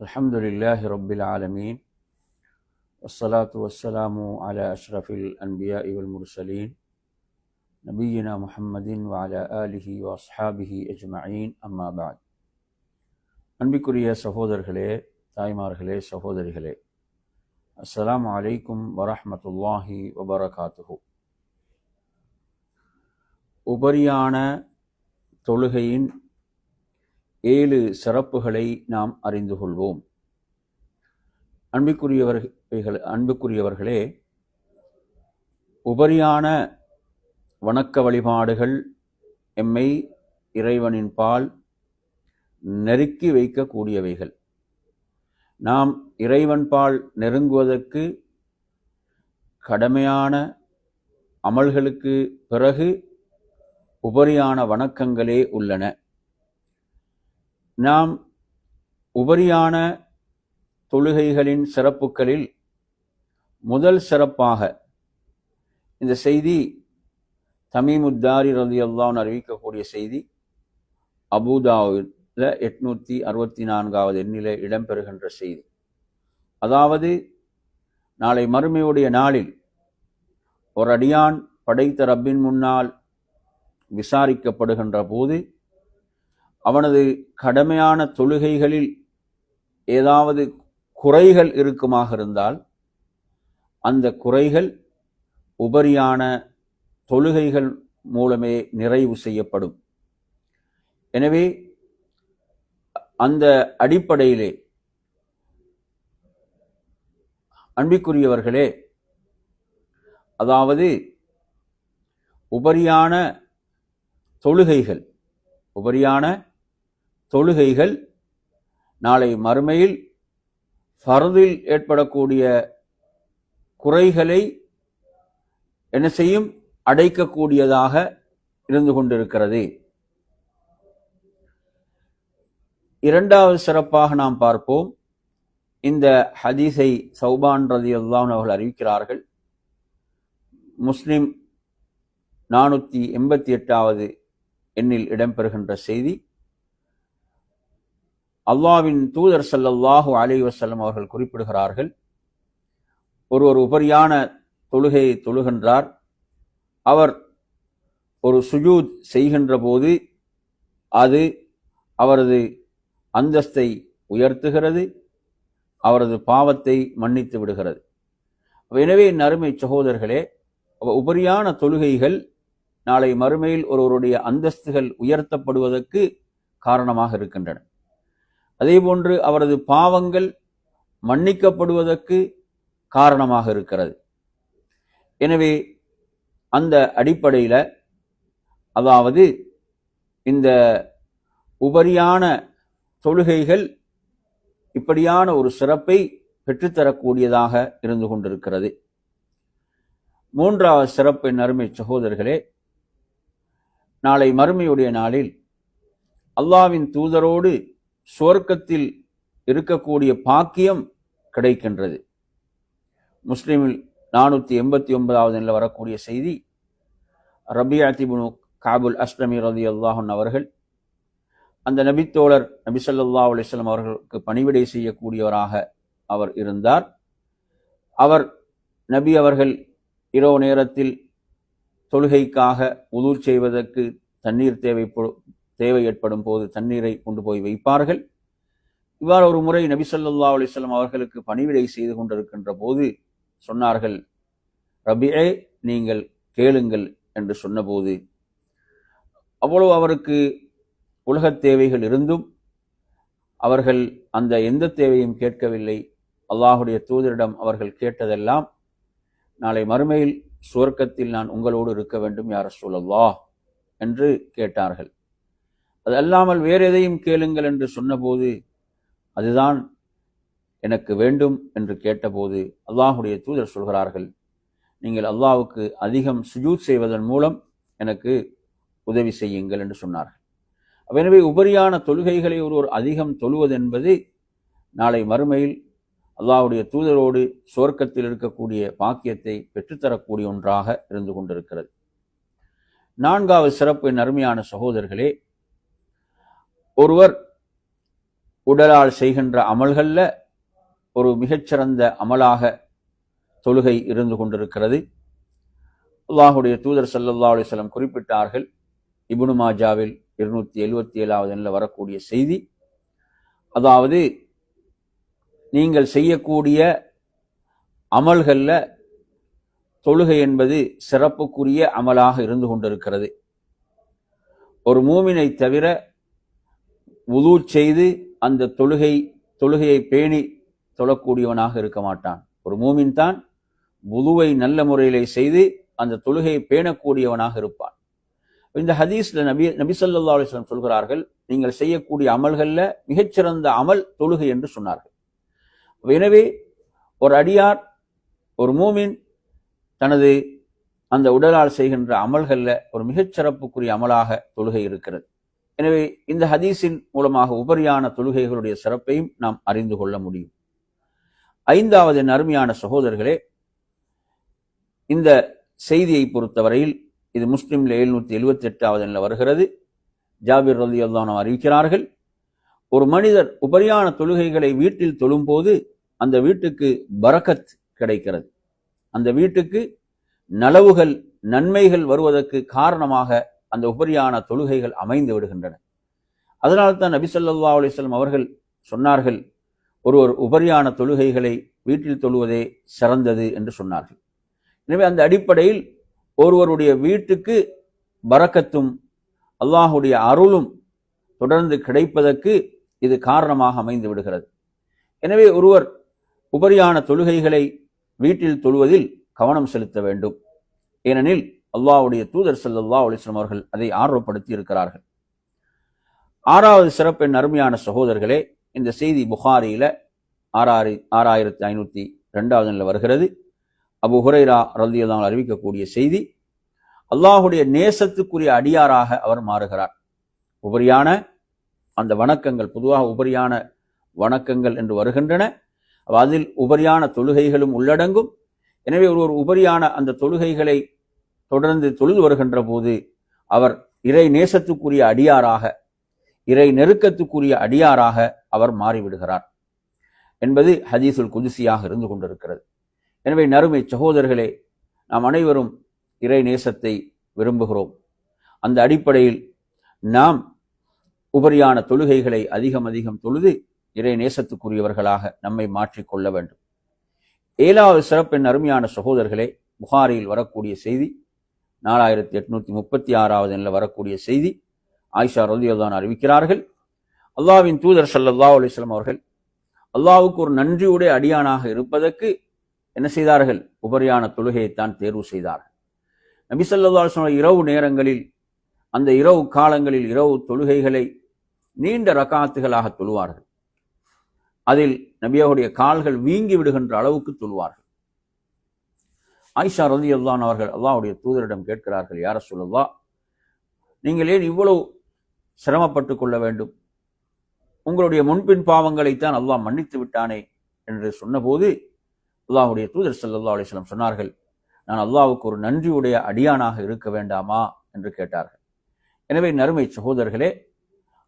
الحمد لله رب العالمين والصلاة والسلام على أشرف الأنبياء والمرسلين نبينا محمد وعلى آله وأصحابه أجمعين أما بعد அன்பிற்குரிய சகோதரர்களே தாய்மார்களே சகோதரிகளே அஸ்ஸலாமு அலைக்கும் வரஹ்மத்துல்லாஹி வபரகாத்துஹு உபரியான தொழுகையின் ஏழு சிறப்புகளை நாம் அறிந்து கொள்வோம். அன்புக்குரியவர்கள் அன்புக்குரியவர்களே உபரியான வணக்க வழிபாடுகள் எம்மை இறைவனின் பால் நெருக்கி வைக்கக்கூடியவைகள். நாம் இறைவன் பால் நெருங்குவதற்கு கடமையான அமல்களுக்கு பிறகு உபரியான வணக்கங்களே உள்ளன. நாம் உபரியான தொழுகைகளின் சிறப்புகளில் முதல் சிறப்பாக இந்த செய்தி தமிமுத்தாரி ரதி அறிவிக்கக்கூடிய செய்தி அபுதாவில் எட்நூற்றி அறுபத்தி நான்காவது எண்ணிலே இடம்பெறுகின்ற செய்தி. அதாவது நாளை மறுமையுடைய நாளில் ஒரு அடியான் படைத்த ரப்பின் முன்னால் விசாரிக்கப்படுகின்ற போது அவனது கடமையான தொழுகைகளில் ஏதாவது குறைகள் இருக்குமாக இருந்தால் அந்த குறைகள் உபரியான தொழுகைகள் மூலமே நிறைவு செய்யப்படும். எனவே அந்த அடிப்படையிலே அன்பிற்குரியவர்களே அதாவது உபரியான தொழுகைகள் உபரியான தொழுகைகள் நாளை மறுமையில் ஃபர்தில் ஏற்படக்கூடிய குறைகளை என்ன செய்யும்? அடைக்கக்கூடியதாக இருந்து கொண்டிருக்கிறது. இரண்டாவது சிறப்பாக நாம் பார்ப்போம். இந்த ஹதீஸை சௌபான் ரதி அல்லான் அவர்கள் அறிவிக்கிறார்கள். முஸ்லிம் நானூற்றி எண்பத்தி எட்டாவது எண்ணில் இடம்பெறுகின்ற செய்தி. அல்லாவின் தூதர் சல்லல்லாஹு அலி வசல்லம் அவர்கள் குறிப்பிடுகிறார்கள் ஒரு ஒரு உபரியான தொழுகையை தொழுகின்றார் அவர் ஒரு சுஜூத் செய்கின்ற போது அது அவரது அந்தஸ்தை உயர்த்துகிறது அவரது பாவத்தை மன்னித்து விடுகிறது. எனவே நறுமை சகோதரர்களே உபரியான தொழுகைகள் நாளை மறுமையில் ஒருவருடைய அந்தஸ்துகள் உயர்த்தப்படுவதற்கு காரணமாக இருக்கின்றன. அதேபோன்று அவரது பாவங்கள் மன்னிக்கப்படுவதற்கு காரணமாக இருக்கிறது. எனவே அந்த அடிப்படையில் அதாவது இந்த உபரியான தொழுகைகள் இப்படியான ஒரு சிறப்பை பெற்றுத்தரக்கூடியதாக இருந்து கொண்டிருக்கிறது. மூன்றாவது சிறப்பு அருமை சகோதரர்களே நாளை மறுமையுடைய நாளில் அல்லாவின் தூதரோடு சுவர்க்கத்தில் இருக்கக்கூடிய பாக்கியம் கிடைக்கின்றது. முஸ்லீமில் நானூற்றி எண்பத்தி ஒன்பதாவது நிலை வரக்கூடிய செய்தி ரபியாத்திபுனு காபுல் அஸ்லமி ரதி அல்லாஹன் அவர்கள் அந்த நபித்தோழர் நபி சொல்லா அலிஸ்லாம் அவர்களுக்கு பணிவிடை செய்யக்கூடியவராக அவர் இருந்தார். அவர் நபி அவர்கள் இரவு நேரத்தில் தொழுகைக்காக உதூர் செய்வதற்கு தண்ணீர் தேவைப்படும் தேவை ஏற்படும் போது தண்ணீரை கொண்டு போய் வைப்பார்கள். இவ்வாறு ஒரு முறை நபிசல்லா அலிஸ்லாம் அவர்களுக்கு பணிவிடை செய்து கொண்டிருக்கின்ற போது சொன்னார்கள் ரபியே நீங்கள் கேளுங்கள் என்று சொன்னபோது அவ்வளவு அவருக்கு உலகத் தேவைகள் இருந்தும் அவர்கள் அந்த எந்த தேவையும் கேட்கவில்லை. அல்லாஹுடைய தூதரிடம் அவர்கள் கேட்டதெல்லாம் நாளை மறுமையில் சுவர்க்கத்தில் நான் உங்களோடு இருக்க வேண்டும் யார் சொல்லல்லா என்று கேட்டார்கள். அது அல்லாமல் வேறு எதையும் கேளுங்கள் என்று சொன்னபோது அதுதான் எனக்கு வேண்டும் என்று கேட்டபோது அல்லாஹுடைய தூதர் சொல்கிறார்கள் நீங்கள் அல்லாவுக்கு அதிகம் சுஜூத் செய்வதன் மூலம் எனக்கு உதவி செய்யுங்கள் என்று சொன்னார்கள். எனவே உபரியான தொழுகைகளை ஒருவர் அதிகம் தொழுவது என்பது நாளை மறுமையில் அல்லாவுடைய தூதரோடு சுவர்க்கத்தில் இருக்கக்கூடிய பாக்கியத்தை பெற்றுத்தரக்கூடிய ஒன்றாக இருந்து கொண்டிருக்கிறது. நான்காவது சிறப்பு என் அருமையான சகோதரர்களே ஒருவர் உடலால் செய்கின்ற அமல்களில் ஒரு மிகச்சிறந்த அமலாக தொழுகை இருந்து கொண்டிருக்கிறது. அல்லாஹுடைய தூதர் சல்லல்லா அலிஸ்லம் குறிப்பிட்டார்கள் இபுனு மாஜாவில் இருநூத்தி எழுவத்தி ஏழாவது எண்ணில் வரக்கூடிய செய்தி. அதாவது நீங்கள் செய்யக்கூடிய அமல்களில் தொழுகை என்பது சிறப்புக்குரிய அமலாக இருந்து கொண்டிருக்கிறது. ஒரு மூமினை தவிர உது செய்து அந்த தொழுகை தொழுகையை பேணி தொழக்கூடியவனாக இருக்க மாட்டான். ஒரு மூமின் தான் உதுவை நல்ல முறையிலே செய்து அந்த தொழுகையை பேணக்கூடியவனாக இருப்பான். இந்த ஹதீஸ்ல நபி நபிசல்லா சொல்லா சொல்கிறார்கள் நீங்கள் செய்யக்கூடிய அமல்கள்ல மிகச்சிறந்த அமல் தொழுகை என்று சொன்னார்கள். எனவே ஒரு அடியார் ஒரு மூமின் தனது அந்த உடலால் செய்கின்ற அமல்களில் ஒரு மிகச்சிறப்புக்குரிய அமலாக தொழுகை இருக்கிறது. எனவே இந்த ஹதீஸின் மூலமாக உபரியான தொழுகைகளுடைய சிறப்பையும் நாம் அறிந்து கொள்ள முடியும். ஐந்தாவது அருமையான சகோதரர்களே இந்த செய்தியை பொறுத்தவரையில் இது முஸ்லீம்ல எழுநூத்தி எழுபத்தி எட்டாவது வருகிறது. ஜாபிர் ரதி அல்லானம் அறிவிக்கிறார்கள் ஒரு மனிதர் உபரியான தொழுகைகளை வீட்டில் தொழும்போது அந்த வீட்டுக்கு பரக்கத் கிடைக்கிறது. அந்த வீட்டுக்கு நலவுகள் நன்மைகள் வருவதற்கு காரணமாக அந்த உபரியான தொழுகைகள் அமைந்து விடுகின்றன. அதனால்தான் நபி சொல்லா அலிஸ்லம் அவர்கள் சொன்னார்கள் ஒருவர் உபரியான தொழுகைகளை வீட்டில் தொழுவதே சிறந்தது என்று சொன்னார்கள். எனவே அந்த அடிப்படையில் ஒருவருடைய வீட்டுக்கு பறக்கத்தும் அல்லாஹுடைய அருளும் தொடர்ந்து கிடைப்பதற்கு இது காரணமாக அமைந்து விடுகிறது. எனவே ஒருவர் உபரியான தொழுகைகளை வீட்டில் தொழுவதில் கவனம் செலுத்த வேண்டும். ஏனெனில் அல்லாவுடைய தூதர் சல்லா அலிஸ்லம் அவர்கள் அதை ஆர்வப்படுத்தி இருக்கிறார்கள் ஆறாவது சிறப்பின் அருமையான சகோதரர்களே இந்த செய்தி புகாரியில ஆறாறு ஆறாயிரத்தி ஐநூத்தி ரெண்டாவது வருகிறது. அபு ஹுரைரா ரல்தியதான் அறிவிக்கக்கூடிய செய்தி அல்லாஹுடைய நேசத்துக்குரிய அடியாராக அவர் மாறுகிறார். உபரியான அந்த வணக்கங்கள் பொதுவாக உபரியான வணக்கங்கள் என்று வருகின்றன. அதில் உபரியான தொழுகைகளும் உள்ளடங்கும். எனவே ஒருவர் உபரியான அந்த தொழுகைகளை தொடர்ந்து தொழுது வருகின்ற போது அவர் இறை நேசத்துக்குரிய அடியாராக இறை நெருக்கத்துக்குரிய அடியாராக அவர் மாறிவிடுகிறார் என்பது ஹதீசுல் குதிசியாக இருந்து கொண்டிருக்கிறது. எனவே நறுமை சகோதரர்களே நாம் அனைவரும் இறை நேசத்தை விரும்புகிறோம். அந்த அடிப்படையில் நாம் உபரியான தொழுகைகளை அதிகம் அதிகம் தொழுது இறை நேசத்துக்குரியவர்களாக நம்மை மாற்றிக்கொள்ள வேண்டும். ஏழாவது சிறப்பின் அருமையான சகோதரர்களே புகாரியில் வரக்கூடிய செய்தி நாலாயிரத்தி எட்நூத்தி முப்பத்தி ஆறாவது எண்ணில் வரக்கூடிய செய்தி ஆயிஷா ரதியோதான் அறிவிக்கிறார்கள். அல்லாவின் தூதர் சல்லா அலிஸ்லாம் அவர்கள் அல்லாவுக்கு ஒரு நன்றியுடைய அடியானாக இருப்பதற்கு என்ன செய்தார்கள்? உபரியான தொழுகையைத்தான் தேர்வு செய்தார்கள். நபிசல்லா அலுவலம் இரவு நேரங்களில் அந்த இரவு காலங்களில் இரவு தொழுகைகளை நீண்ட ரகாத்துகளாக தொழுவார்கள். அதில் நபியாவுடைய கால்கள் வீங்கி விடுகின்ற அளவுக்கு தொழுவார்கள். ஆயிஷா ரதி அல்லான் அவர்கள் அல்லாவுடைய தூதரிடம் கேட்கிறார்கள் யார சொல்லல்லா நீங்கள் ஏன் இவ்வளவு சிரமப்பட்டு கொள்ள வேண்டும்? உங்களுடைய முன்பின் பாவங்களைத்தான் அல்லாஹ் மன்னித்து விட்டானே? என்று சொன்னபோது அல்லாஹுடைய தூதர் சல்லா அலிஸ்லாம் சொன்னார்கள் நான் அல்லாவுக்கு ஒரு நன்றியுடைய அடியானாக இருக்க வேண்டாமா? என்று கேட்டார்கள். எனவே நறுமை சகோதரர்களே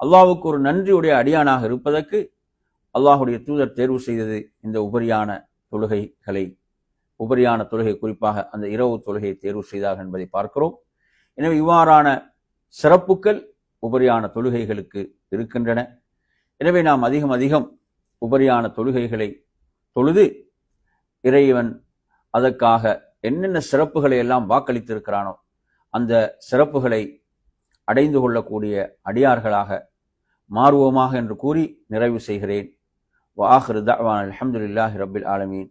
அல்லாவுக்கு ஒரு நன்றியுடைய அடியானாக இருப்பதற்கு அல்லாஹுடைய தூதர் தேர்வு செய்தது இந்த உபரியான தொழுகைகளை உபரியான தொழுகை குறிப்பாக அந்த இரவு தொழுகையை தேர்வு செய்தார்கள் என்பதை பார்க்கிறோம். எனவே இவ்வாறான சிறப்புகள் உபரியான தொழுகைகளுக்கு இருக்கின்றன. எனவே நாம் அதிகம் அதிகம் உபரியான தொழுகைகளை தொழுது இறைவன் அதற்காக என்னென்ன சிறப்புகளை எல்லாம் வாக்களித்திருக்கிறானோ அந்த சிறப்புகளை அடைந்து கொள்ளக்கூடிய அடியார்களாக மாறுவோமாக என்று கூறி நிறைவு செய்கிறேன். வாஹிர் தவான் அலமதுல்லாஹி ரபில் ஆலமீன்.